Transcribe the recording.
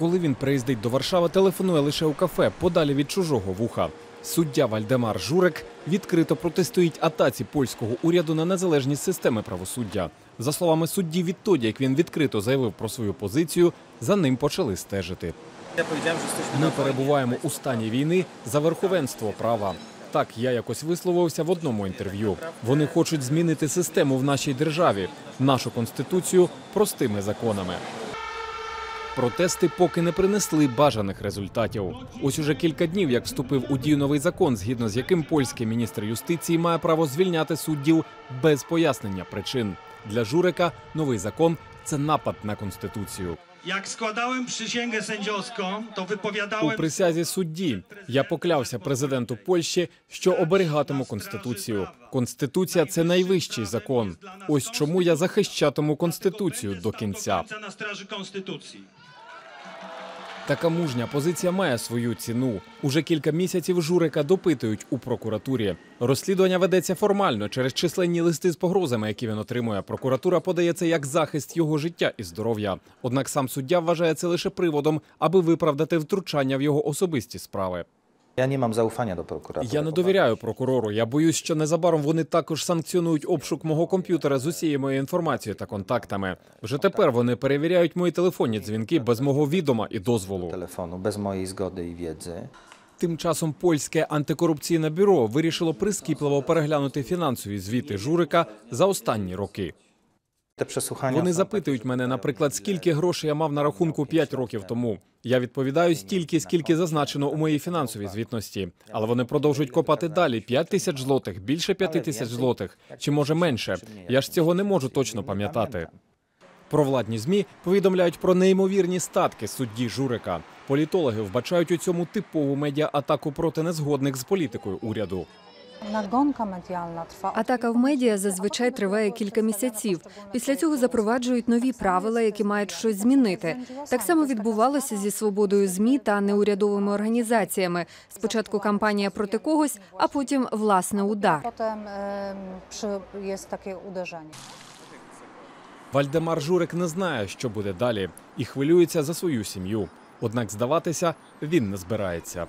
Коли він приїздить до Варшави, телефонує лише у кафе, подалі від чужого вуха. Суддя Вальдемар Журек відкрито протистоїть атаці польського уряду на незалежність системи правосуддя. За словами судді, відтоді, як він відкрито заявив про свою позицію, за ним почали стежити. Ми перебуваємо у стані війни за верховенство права. Так, я якось висловився в одному інтерв'ю. Вони хочуть змінити систему в нашій державі, нашу конституцію простими законами. Протести поки не принесли бажаних результатів. Ось уже кілька днів, як вступив у дію новий закон, згідно з яким польський міністр юстиції має право звільняти суддів без пояснення причин. Для Журика новий закон це напад на конституцію. Jak składałem przysięgę sędziowską, to У присязі судді я поклявся президенту Польщі, що оберігатиму конституцію. Конституція це найвищий закон. Ось чому я захищатиму конституцію до кінця. na straży konstytucji. Така мужня позиція має свою ціну. Уже кілька місяців журика допитують у прокуратурі. Розслідування ведеться формально через численні листи з погрозами, які він отримує. Прокуратура подає це як захист його життя і здоров'я. Однак сам суддя вважає це лише приводом, аби виправдати втручання в його особисті справи. Ja nie mam zaufania do prokuratora. Я не довіряю прокурору. Я боюсь, що незабаром вони також санкціонують обшук мого комп'ютера з усією моєю інформацією та контактами. Вже тепер вони перевіряють мої телефонні дзвінки без мого відома і дозволу. telefonu bez mojej zgody i wiedzy. Тим часом польське антикорупційне бюро вирішило прискіпливо переглянути фінансові звіти журика за останні роки. Te przesłuchania Вони запитують мене, наприклад, скільки грошей я мав на рахунку 5 років тому. Я відповідаю стільки, скільки зазначено у моїй фінансовій звітності. Але вони продовжують копати далі: 5 тисяч злотих, більше 5 тисяч злотих, чи може менше. Я ж цього не можу точно пам'ятати. Провладні змі повідомляють про неймовірні статки судді Журика. Політологи вбачають у цьому типову медіа-атаку проти незгодних з політикою уряду. Атака в медіа зазвичай триває кілька місяців. Після цього запроваджують нові правила, які мають щось змінити. Так само відбувалося зі свободою змі та неурядовими організаціями. Спочатку кампанія проти когось, а потім власне удар. Potem em, przy, jest. Вальдемар Журик не знає, що буде далі, і хвилюється за свою сім'ю. Однак здаватися він не збирається.